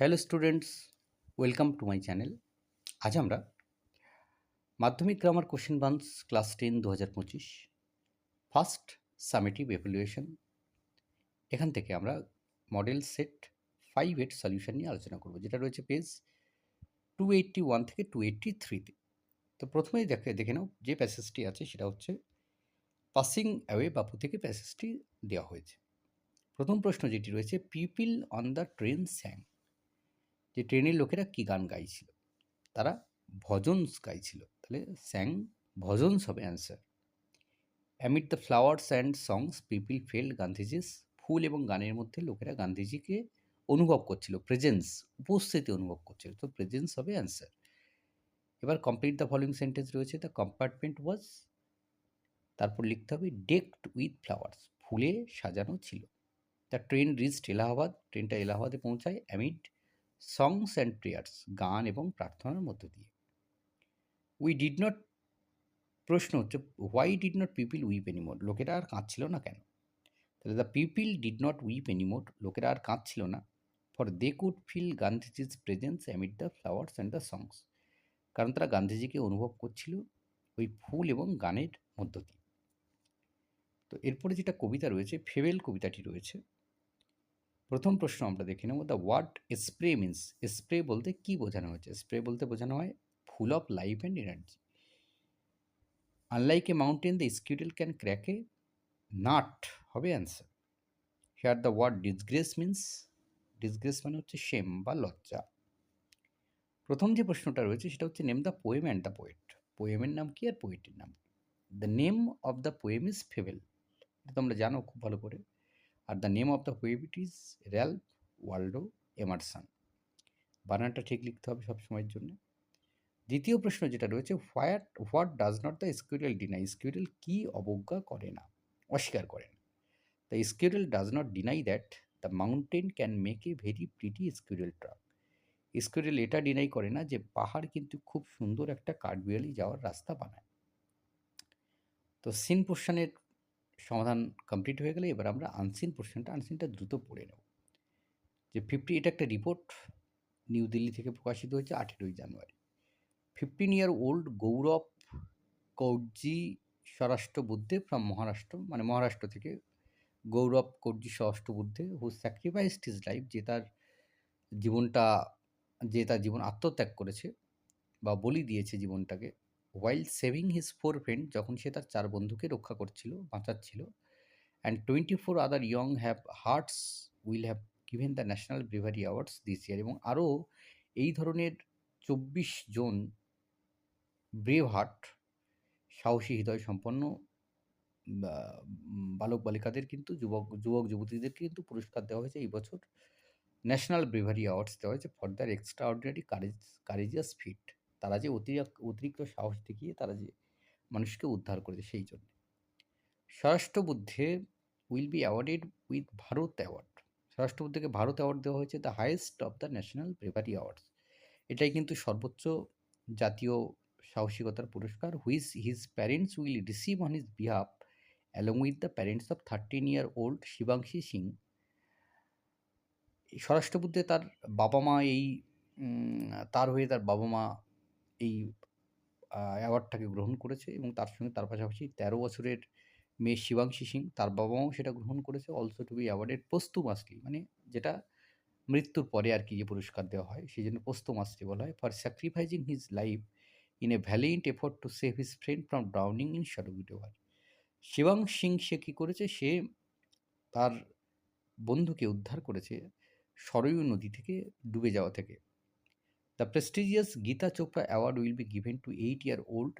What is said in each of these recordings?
Hello students welcome to my channel আজ আমরা মাধ্যমিক grammar question banks class ten দু হাজার পঁচিশ ফার্স্ট সামেটিভ এভ্যালুয়েশন এখান থেকে আমরা মডেল সেট ফাইভ এর সলিউশন নিয়ে আলোচনা করব, যেটা রয়েছে পেজ টু এইট্টি ওয়ান থেকে টু এইট্টি থ্রিতে তো প্রথমেই দেখে দেখে নাও যে প্যাসেজটি আছে, সেটা হচ্ছে পাসিং অ্যাওয়ে বাপু থেকে প্যাসেজটি দেওয়া হয়েছে। প্রথম প্রশ্ন যেটি রয়েছে people on the train sang যে ট্রেনের লোকেরা কী গান গাইছিল? তারা ভজনস গাইছিল। তাহলে স্যাং ভজনস হবে answer amid the flowers and songs people fell Gandhiji's ফুল এবং গানের মধ্যে লোকেরা গান্ধীজিকে অনুভব করছিল প্রেজেন্স উপস্থিতি অনুভব করছিল। তো প্রেজেন্স হবে অ্যান্সার এবার কমপ্লিট দ্য ফলোয়িং সেন্টেন্স রয়েছে। দ্য কম্পার্টমেন্ট ওয়াজ তারপর লিখতে হবে ডেকড উইথ ফ্লাওয়ার্স ফুলে সাজানো ছিল। দ্য ট্রেন রিচড এলাহাবাদ ট্রেনটা এলাহাবাদে পৌঁছায় অ্যামিড সংস অ্যান্ড প্রেয়ার্স গান এবং প্রার্থনার মধ্য দিয়ে। উই ডিড নট প্রশ্ন হচ্ছে why did not people weep anymore লোকেরা আর কাঁদছিল না কেন? তাহলে the people did not weep anymore লোকেরা আর কাঁদছিল না। For they could feel Gandhiji's presence amid the flowers and the songs কারণ তারা গান্ধীজিকে অনুভব করছিল ওই ফুল এবং গানের মধ্য দিয়ে। তো এরপরে যেটা কবিতা রয়েছে ফেভেল কবিতাটি রয়েছে। প্রথম প্রশ্ন আমরা দেখে নেব the word spray means spray বলতে কি বোঝানো হয়েছে? স্প্রে বলতে বোঝানো হয় full of life and energy unlike a mountain the squirrel can crack a nut হবে answer here the word disgrace means disgrace মানে হচ্ছে শেম বা লজ্জা। প্রথম যে প্রশ্নটা রয়েছে, সেটা হচ্ছে name the poem and the poet পোয়েমের নাম কি আর পোয়েটের নাম? The name of the poem is fable এটা তোমরা জানো খুব ভালো করে। আর the name of the poet is Ralph Waldo Emerson বানানটা ঠিক লিখতে হবে সবসময়ের জন্য। দ্বিতীয় প্রশ্ন যেটা রয়েছে what what does not the squirrel deny squirrel কি অবজ্ঞা করে না? অস্বীকার করে না। The squirrel does not deny that the mountain can make a very pretty squirrel track squirrel এটা ডিনাই করে না যে পাহাড় কিন্তু খুব সুন্দর একটা কাঠবিড়ালি যাওয়ার রাস্তা বানায়। তো সিন পোর্শনের সমাধান কমপ্লিট হয়ে গেলে এবার আমরা আনসিন পোর্শনটা আনসিনটা দ্রুত পড়ে নেব। যে ফিফটি এটা একটা রিপোর্ট নিউ দিল্লি থেকে প্রকাশিত হয়েছে আঠেরোই জানুয়ারি। ফিফটিন ইয়ার ওল্ড গৌরব কৌজি স্বরাষ্ট্র বুদ্ধে ফ্রম মহারাষ্ট্র মানে মহারাষ্ট্র থেকে গৌরব কৌজি স্বরাষ্ট্র বুদ্ধে হু স্যাক্রিফাইসড হিজ লাইফ যে তার জীবনটা, যে তার জীবন আত্মত্যাগ করেছে বা বলি দিয়েছে জীবনটাকে while saving his four friend যখন সে তার চার বন্ধুকে রক্ষা করছিল, বাঁচাচ্ছিল and twenty four other young have hearts will have given the national bravery awards this year এবং আরও এই ধরনের চব্বিশ জন ব্রেভ হার্ট সাহসী হৃদয় সম্পন্ন বালক বালিকাদের কিন্তু, যুবক যুবক, যুবতীদেরকে কিন্তু পুরস্কার দেওয়া হয়েছে এই বছর। ন্যাশনাল ব্রিভারি অ্যাওয়ার্ডস দেওয়া হয়েছে for their extraordinary courage courageous feat তারা যে অতিরিক্ত অতিরিক্ত সাহস দেখিয়ে তারা যে মানুষকে উদ্ধার করেছে সেই জন্য। স্বরাষ্ট্র বুদ্ধে will be awarded with Bharat award স্বরাষ্ট্র বুদ্ধকে ভারত অ্যাওয়ার্ড দেওয়া হয়েছে the highest of the national bravery awards এটাই কিন্তু সর্বোচ্চ জাতীয় সাহসিকতার পুরস্কার which his parents will receive on his behalf along with the parents of thirteen year old Shivanshi Singh স্বরাষ্ট্র বুদ্ধে তার বাবা মা এই তার হয়ে তার বাবা মা এই অ্যাওয়ার্ডটাকে গ্রহণ করেছে এবং তার সঙ্গে তার পাশাপাশি তেরো বছরের মেয়ে শিবাংশী সিং, তার বাবা মাও সেটা গ্রহণ করেছে। Also to be awarded posthumously মানে যেটা মৃত্যুর পরে আর কি যে পুরস্কার দেওয়া হয়, সেই জন্য পোস্তুমাসলি বলা হয়। For sacrificing his life in a valiant effort to save his friend from drowning in Sharugi river শিবাং Singh সে কী করেছে? সে তার বন্ধুকে উদ্ধার করেছে সরয়ু নদী থেকে ডুবে যাওয়া থেকে। The prestigious Geeta Chopra Award will be given to eight-year-old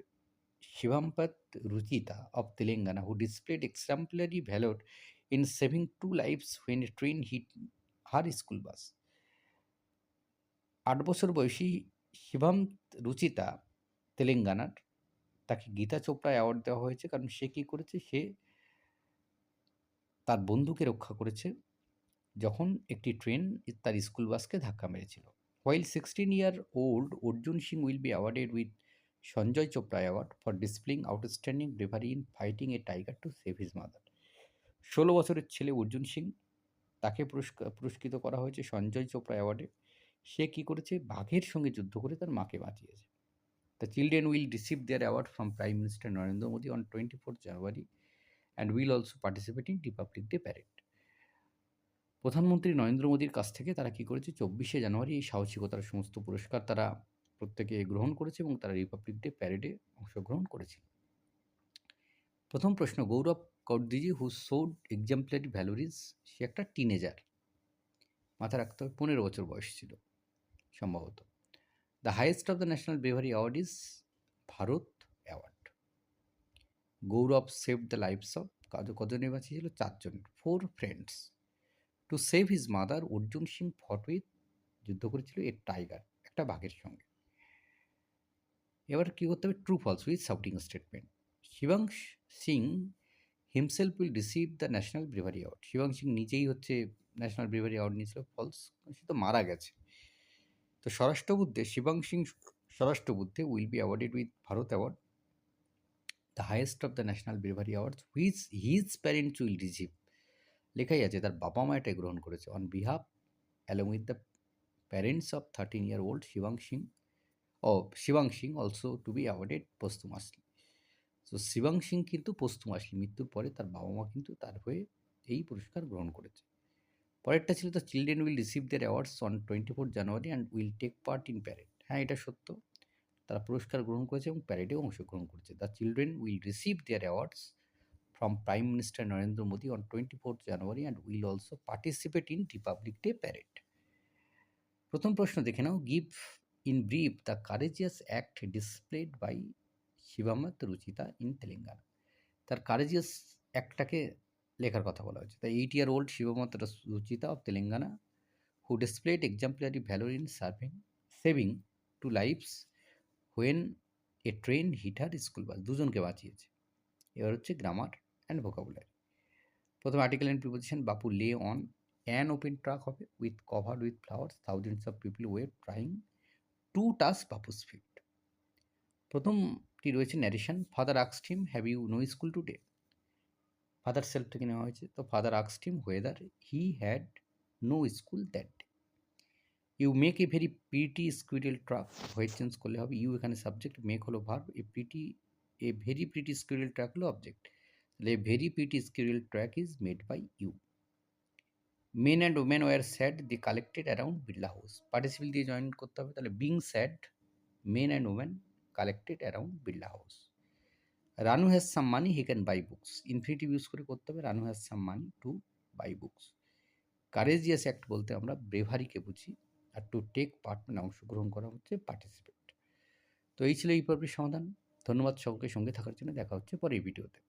Shivampat Ruchita of Telangana, who displayed exemplary valor in saving two lives when a train hit her school bus. আট বছর বয়সী শিবাম রুচিতা তেলেঙ্গানার তাকে গীতা চোপড়া অ্যাওয়ার্ড দেওয়া হয়েছে কারণ সে কী করেছে সে তার বন্ধুকে রক্ষা করেছে যখন একটি ট্রেন তার স্কুল বাসকে ধাক্কা মেরেছিল While 16 year old Arjun Singh will be awarded with Sanjay Chopra Award for displaying outstanding bravery in fighting a tiger to save his mother. ষোলো বছরের ছেলে অর্জুন সিং, তাকে পুরস্কৃত করা হয়েছে সঞ্জয় চোপড়া অ্যাওয়ার্ডে। সে কী করেছে? বাঘের সঙ্গে যুদ্ধ করে তার মাকে বাঁচিয়েছে। The children will receive their award from prime minister Narendra Modi on twenty fourth January and will also participate in Republic Day parade প্রধানমন্ত্রী নরেন্দ্র মোদীর কাছ থেকে তারা কী করেছে? চব্বিশে জানুয়ারি এই সাহসিকতার সমস্ত পুরস্কার তারা প্রত্যেকে গ্রহণ করেছে এবং তারা রিপাবলিক ডে প্যারেডে অংশগ্রহণ করেছে। প্রথম প্রশ্ন, গৌরব কর্দিজি হু সোড এক্সাম্পলারি ভ্যালোরিজ সে একটা টিনেজার মাথা রাখতে হবে, পনেরো বছর বয়স ছিল, সম্ভবত। The highest of the national bravery award is Bharat award Gaurav save the lifes of কজনে বাঁচিয়েছিল চারজন। Four friends to save his mother Arjun Singh fought with যুদ্ধ করেছিল এ টাইগার একটা বাঘের সঙ্গে। এবার কী করতে হবে? True false with supporting statement Shivansh Singh himself will receive the national bravery award Shivansh Singh নিজেই হচ্ছে ন্যাশনাল ব্রেভারি অ্যাওয়ার্ড নিয়েছিল ফলস সে তো মারা গেছে। তো স্বরাষ্ট্রবুদ্ধে শিবাং Singh স্বরাষ্ট্রবুদ্ধে will be awarded with Bharat award the highest of the national bravery awards which his parents will receive লেখাই আছে, তার বাবা মা এটাই গ্রহণ করেছে। On behalf along with the parents of thirteen year old শিবাং Singh O শিবাং Singh also to be awarded পোস্তুমাসলি so শিবাং Singh কিন্তু পোস্তুমাসলি মৃত্যুর পরে তার বাবা মা কিন্তু তার হয়ে এই পুরস্কার গ্রহণ করেছে। পরেরটা ছিল the children will receive their awards on twenty four January and will take part in parade হ্যাঁ এটা সত্য। তারা পুরস্কার গ্রহণ করেছে এবং প্যারেডেও অংশগ্রহণ করেছে। The children will receive their awards prime minister Narendra Modi on twenty fourth January and will also participate in Republic Day parade প্রথম প্রশ্ন দেখে নাও। Give in brief the courageous act displayed by Shivamat Ruchita in Telangana তার courageous অ্যাক্টটাকে লেখার কথা বলা হয়েছে। The eight year old Shivamat Ruchita of Telangana who displayed exemplary valour in serving saving two lives when a train hit her school bus দুজনকে বাঁচিয়েছে। এবার হচ্ছে গ্রামার অ্যান্ড ভোকাবুলারি প্রথম article and preposition Bapu lay on an open truck হবে with covered with flowers thousands of people were trying to touch Bapu's feet প্রথমটি রয়েছে narration father আক্সড him have you no school today father self থেকে নেওয়া হয়েছে, তো father আক্সড him whether he had no school that day you make a very pretty squirrel track হয়ে change করলে হবে। You এখানে সাবজেক্ট মেক হলো verb a pretty a very pretty squirrel track হলো object a very pretty squirrel track is made by you men and women were sad they collected around Birla house participle দিয়ে join করতে হবে, তাহলে being sad men and women collected around Birla house Ranu has some money he can buy books infinitive use করে করতে হবে Ranu has some money to buy books courageous act বলতে আমরা ব্রেভারিকে বুঝি আর টু টেক পার্ট মানে অংশগ্রহণ করা হচ্ছে পার্টিসিপেট তো এই ছিল এই পর্বের সমাধান। ধন্যবাদ সকলকে সঙ্গে থাকার জন্য। দেখা হচ্ছে পরের ভিডিওতে